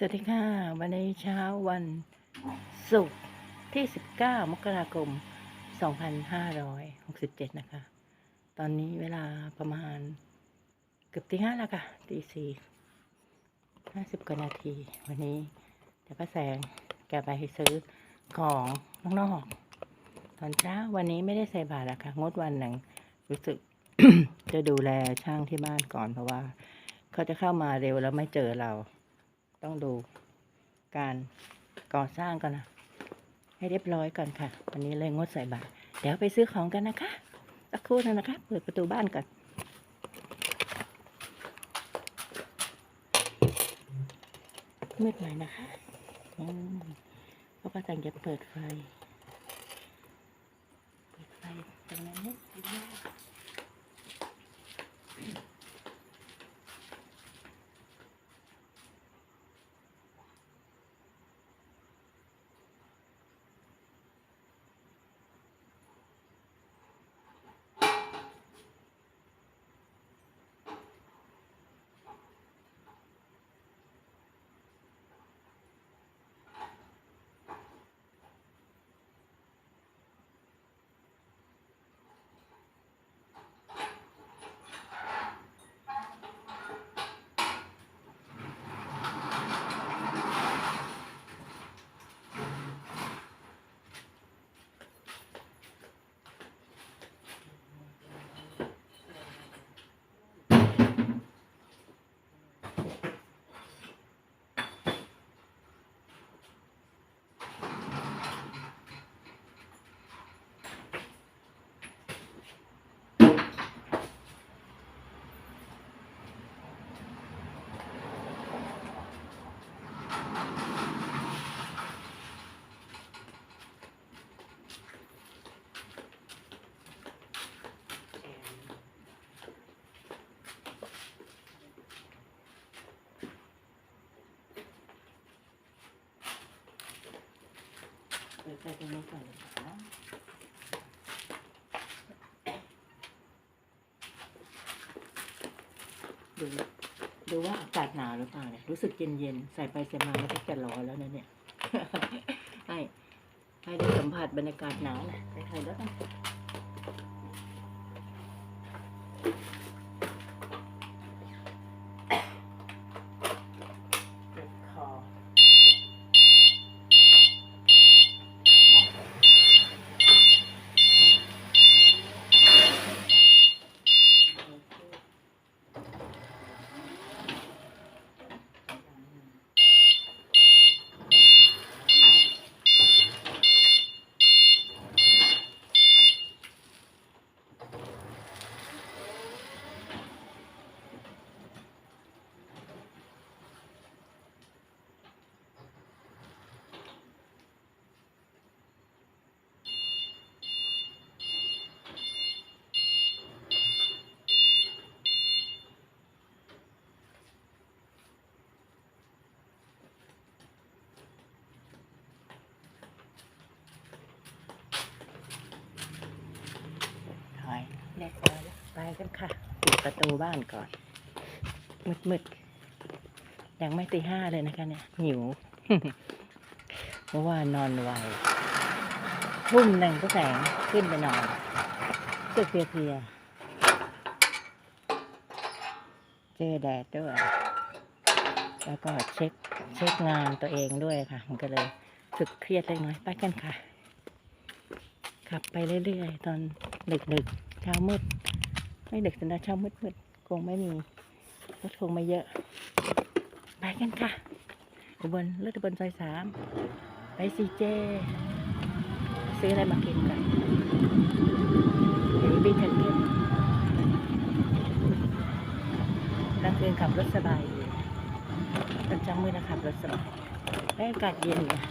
สวัสดีค่ะ วันนี้เช้าวันศุกร์ที่ 19 มกราคม 2567 นะคะ ตอนนี้เวลาประมาณเกือบตีห้าแล้วค่ะตีสี่ห้าสิบกว่านาที วันนี้เดี๋ยวป้าแสงแกไปซื้อของข้างนอก ตอนเช้าวันนี้ไม่ได้ใส่บาตรล้วค่ะ งดวันหนึ่งรู้สึกจะดูแลช่างที่บ้านก่อนเพราะว่า เขาจะเข้ามาเร็วแล้วไม่เจอเรา ต้องดูการก่อสร้างก่อนนะ ให้เรียบร้อยก่อนค่ะ วันนี้เลยงดใส่บาตรเดี๋ยวไปซื้อของกันนะคะสักครู่นึงนะคะ เปิดประตูบ้านก่อนมืดหน่อยนะคะเพราะป้าแต่งจะเปิดไฟ เปิดไฟตรงนั้นนิดเดี ยวเปิดไฟตรงนี้ก่อนเลยค่ะดูดูว่าอากาศหนาวหรือเปล่าเนี่ยรู้สึกเย็นเย็นใส่ไปใส่มาแล้วก็จะร้อนแล้วนะเนี่ยให้ให้ได้สัมผัสบรรยากาศหนาวนะไปถ่ายแล้วกัน ไปกันค่ะปิดประตูบ้านก่อน มืดๆ ยังไม่ตีห้าเลยนะคะเนี่ย หิว เพราะว่านอนไวทุ่มหนึ่งก็แสงขึ้นไปนอนสึกเพลียๆเจอแดดด้วย แล้วก็เช็คเช็คงานตัวเองด้วยค่ะ มันก็เลยรู้สึกเครียดเล็กน้อยไปกันค่ะ ขับไปเรื่อยๆ ตอนดึกๆเช้ามืด ไม่ดึกแต่นะเช้ามืดมืดๆคงไม่มีรถคงไม่เยอะ ไปกันค่ะอุบลรถอุบลซอยสามไปซีเจ ซื้ออะไรมากินกันเดี๋ยวบีเทนเก็ตกลางคืนขับรถสบายตอนเช้ามืดนะขับรถสบายได้อากาศเย็นเนี่ย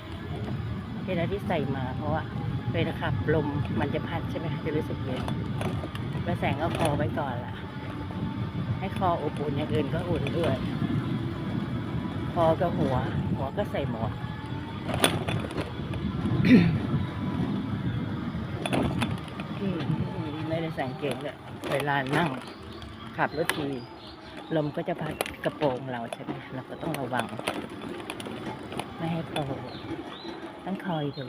เวลาที่ใส่มาเพราะว่าเวลาขับลมมันจะพัดใช่ไหมจะรู้สึกเย็น แล้วแสงก็คอไว้ก่อนล่ะ ให้คออบอุ่นอย่างอื่นก็อุ่นด้วย คอกับหัว หัวก็ใส่หมวกอืมไม่ได้ส่กางเกงเลยเวลานั่ง ขับรถทีลมก็จะพัดกระโปรงเราใช่ไหมเราก็ต้องระวัง ไม่ให้โผล่ต้องคอยดู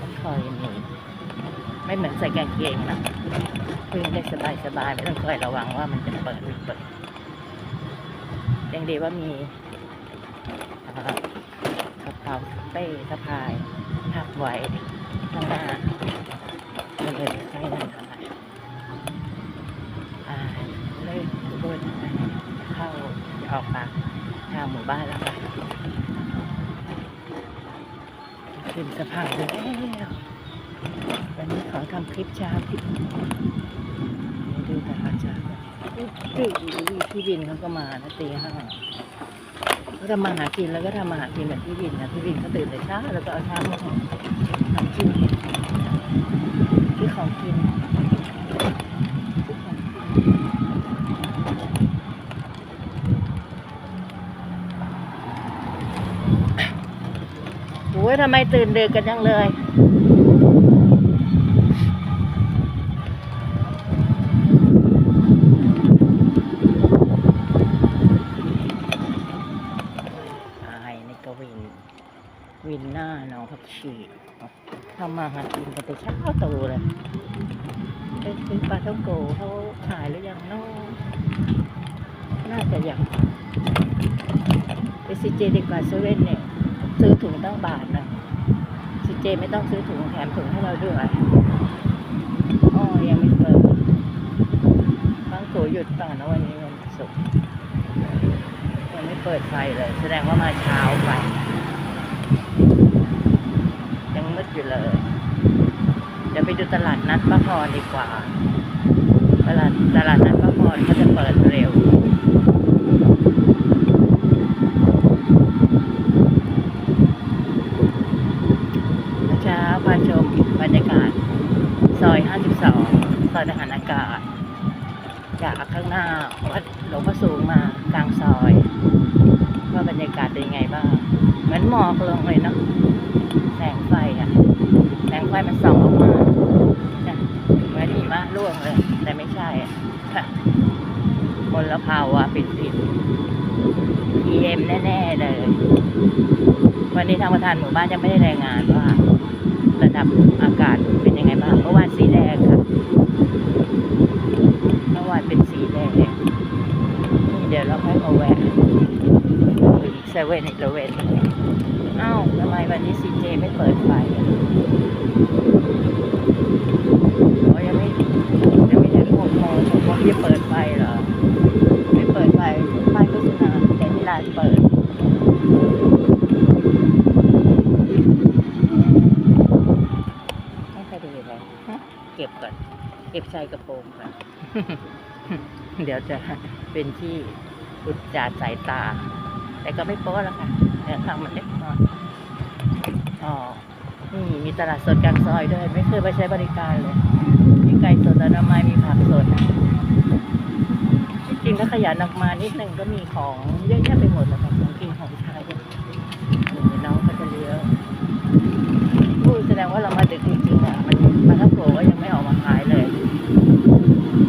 ต้องคอยหนี ไม่เหมือนใส่กางเกงนะวิ่งได้สบายสบายๆไม่ต้องคอยระวังว่ามันจะเปิดหรือเปิดยังดีว่ามีกระเป๋าเป้สะพายพับไว้ข้างหน้าก็เลยไม่นั่นเท่าไร่อ่าเลยเดินเข้าออกปากทางหมู่บ้านแล้วค่ะขึ้นสะพานแล้ว นนี้ขอทำคลิปเช้าคลิปดูตลาดเช้าดูพี่บินเขาก็มานะตีห้าก็ทำมาหากินแล้วก็ทำมาหากินแบบพี่บินนะพี่บินเขาตื่นแต่เช้าแล้วก็เอาเช้ามาทำกินซื้อของกินซื้อของกินโอ้ยทำไมตื่นดึกกันจังเลย อายนี่ก็วิน วินหน้าหน้องผักชี ทำมาหากินกันแต่เช้าตู่เลยไปซื้อปลาท่องโกเขาขายหรือยังน้องน่าจะยังไปซีเจดีกว่าเซเว่นเนี่ยซื้อถุงตั้งบาทนะซีเจไม่ต้องซื้อถุงแถมถุงให้เราด้วยอ๋อยังไม่เปิดบางตัวหยุดต่อนะวันนี้วันศุกร์ยังไม่เปิดไฟเลย แสดงว่ามาเช้าไป มืดอยู่เลย เดี๋ยวไปดูตลาดนัดป้าพรดีกว่า ตลาดตลาดนัดป้าพรเขาจะเปิดเร็วเช้าพาชมบรรยากาศ ซอย 52 ซอยทหารอากาศจากข้างหน้าวัดหลวงพ่อสูงมากลางซอย ว่าบรรยากาศเป็นยังไงบ้าง เหมือนหมอกลงเลยเนาะ แสงไฟอะแสงไฟมันส่องออกมาเหมือนหิมะร่วงเลย แต่ไม่ใช่อะค่ะมลภาวะปิดปิด PM แน่ๆเลย วันนี้ทางประธานหมู่บ้านยังไม่ได้รายงานว่า ระดับอากาศเป็นยังไงบ้าง เมื่อวานสีแดงค่ะเมื่อวานเป็นสีแดงนี่เดี๋ยวเราค่อยมาแวะ เซเว่นอีกเว่นเอ้าทำไมวันนี้ซีเจไม่เปิดไฟอะอ๋อยังไม่ยังไม่ถึงหกโมงหกโมงจะเปิดไฟเหรอ ไม่เปิดไฟป้ายโฆษณาแต่ที่ร้านเปิดไม่ค่อยดีเลยฮะเก็บก่อน เก็บชายกระโปรงก่อน เดี๋ยวจะเป็นที่อุจจาสายตา แต่ก็ไม่โป๊ะแล้วค่ะแต่ทางมันเล็กน้อยอ๋อนี่มีตลาดสดกลางซอยด้วย ไม่เคยไปใช้บริการเลย มีไก่สดอนามัยมีผักสดนะจริงๆถ้าขยันออกมานิดนึงก็มีของเยอะแยะไปหมดเลยค่ะของกินของใช้เนี่ยน้องก็จะเลี้ยงพูดแสดงว่าเรามาดึกจริงๆอะมันปลาท่องโกก็ยังไม่ออกมาขายเลย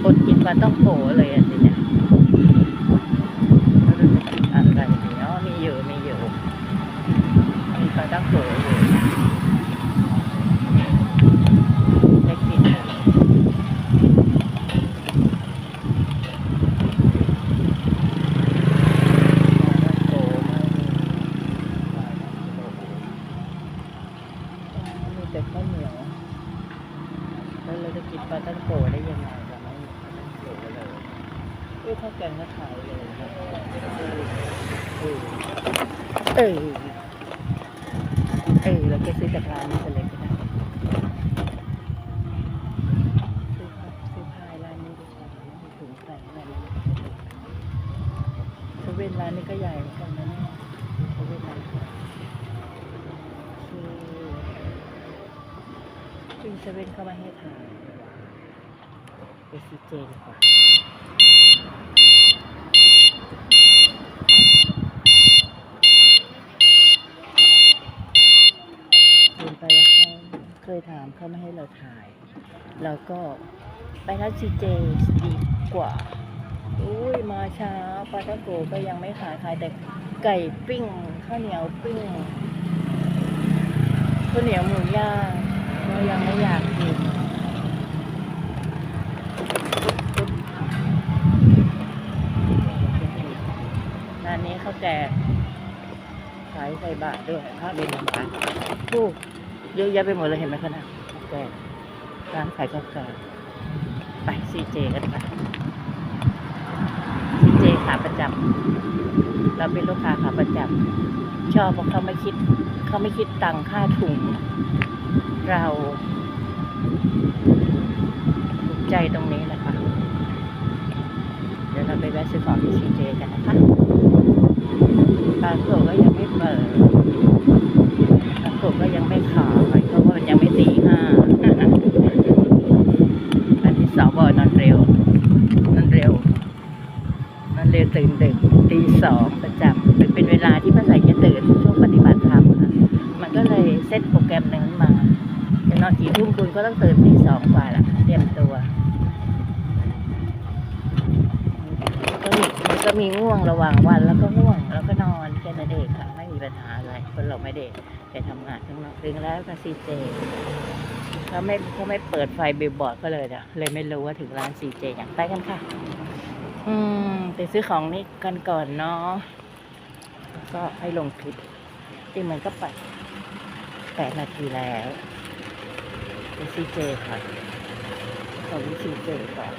อดกินปลาต้องโกเลยอะทีเนี้ยไม่รู้จะกินอะไรดีอ๋อมีอยู่มีอยู่มีปลาต้องโกอยู่ได้กินเลยปลาท่องโกไม่มีปลาท่องโก มีแต่ข้าวเหนียว แล้ว เราจะกินปลาตั้งโกได้ยังไงเราไม่มีปลาตั้งโกเลยเอ้ยข้าวแกงก็ขายเลยครับเออเออเออเราจะซื้อจากร้านนี้กันเลยก็ได้ซื้อผ้าซื้อผ้าร้านนี้ดีกว่าไม่มีถุงใส่อะไรเลยเซเว่นร้านนี้ก็ใหญ่เหมือนกันนะเนี่ยเซเว่นร้านนี้ คือวิ่งเซเว่นเข้ามาให้ทานไปซีเจดีกว่าเดินไปแล้วเขาเคยถามเขาไม่ให้เราถ่ายเราก็ไปร้านซีเจดีกว่า อุ้ยมาช้าปลาท่องโกก็ยังไม่ขายขายแต่ไก่ปิ้งข้าวเหนียวปิ้งข้าวเหนียวหมูย่าง ยังไม่อยากกินร้านนี้เขาวแกขายใส่บาทด้วยข้าเบนน้ำตาลผู้เยอะแยะไปหมดเลยเห็นไหมคะนะข้าวแกร้านขายข้าแกงไปซีเจกันค่ะซีเจขาประจำเราเป็นลูกค้าขาประจำชอบเพราะเขาไม่คิด เขาไม่คิดตังค่าถุง เราภูมิใจตรงนี้แหละค่ะเดี๋ยวเราไปแวะซื้อของที่ซีเจกันนะคะบางตัวก็ยังไม่เปิดบางตัวก็ยังไม่ขายเพราะว่ามันยังไม่ตีห้าอันที่สองบอนอนเร็ว นอนเร็วมันเร็วตื่นดึกตีสองประจำเป็นเวลาที่ จะนอนกี่ทุ่มคุณก็ต้องตื่นตีสองกว่าละเตรียมตัวก็มีก็มีง่วงระหว่างวันแล้วก็ง่วงแล้วก็นอนแค่นั้นเองค่ะ ไม่มีปัญหาอะไรคนเราไม่ได้ไปทำงานข้างนอกดึงแล้วก็ซีเจเขาไม่เขาไม่เปิดไฟบิลบอร์ดก็เลยเดี๋ยวเลยไม่รู้ว่าถึงร้านซีเจอย่างไปกันค่ะ อืมไปซื้อของนี่กันก่อนเนาะแล้วก็ให้ลงคลิปจริงมันก็ไปแปดนาทีแล้ว ซีเจค่ะขอวิซีเจก่อน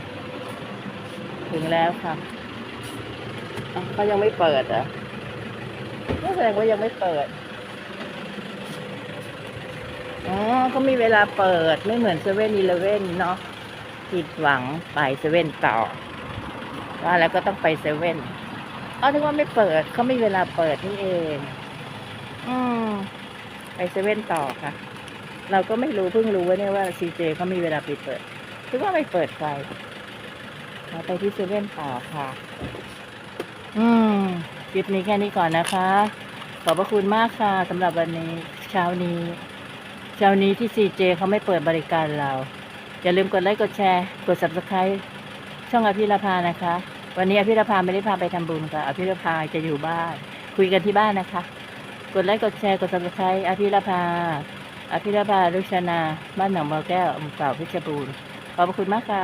ถึงแล้วค่ะอ้าวเขายังไม่เปิดเหรอะแสดงว่ายังไม่เปิด อ๋อเขามีเวลาเปิดไม่เหมือนเซเว่นอีเลเว่นเนาะผิดหวังไปเซเว่นต่อ ว่าแล้วก็ต้องไปเซเว่นอ๋อถึงว่าไม่เปิดเขาไม่เวลาเปิดนี่เอง อืมไปเซเว่นต่อค่ะ เราก็ไม่รู้เพิ่งรู้ว่าเนี่ยว่าซีเจเขามีเวลาปิดเปิดถึงว่าไม่เปิดไฟเราไปที่เซเว่นต่อค่ะ อืมคลิปนี้แค่นี้ก่อนนะคะ ขอบพระคุณมากค่ะสำหรับวันนี้เช้านี้ เช้านี้ที่ซีเจเขาไม่เปิดบริการเรา อย่าลืมกดไลค์กดแชร์ กด subscribe ช่องอภิรพานะคะ วันนี้อภิรพาไม่ได้พาไปทำบุญค่ะ อภิรพาจะอยู่บ้าน คุยกันที่บ้านนะคะ กดไลค์กดแชร์กด subscribe อภิรพา อภิรบาลุชนา บ้านหนองบัวแก้วอำเภอเก่าเพชบูรณ์ ขอบพระคุณมากค่ะ